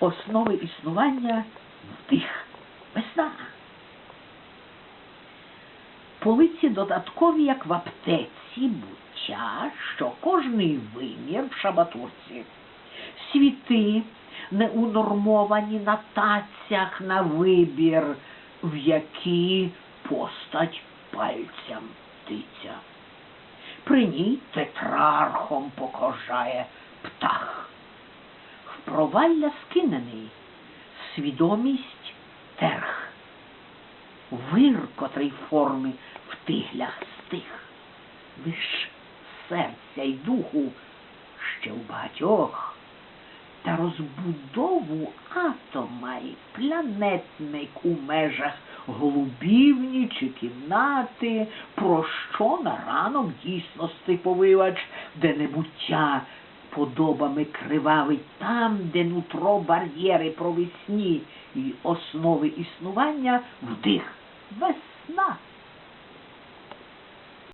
основи існування вдих. Весна. Полиці додаткові, як в аптеці, буття, що кожний вимір в шабатурці. Світи неунормовані на тацях на вибір, в які постать пальцям тиця. При ній тетрархом покожає птах. Провалля скинений свідомість терх. Вир, котрий в формі в тиглях стих. Лиш серця й духу ще у багатьох. Та розбудову атома й планетник у межах голубівні чи кімнати, про що на ранок дійсно стиповивач, де небуття подобами кривавить там, де нутро бар'єри провісні і основи існування вдих. Весна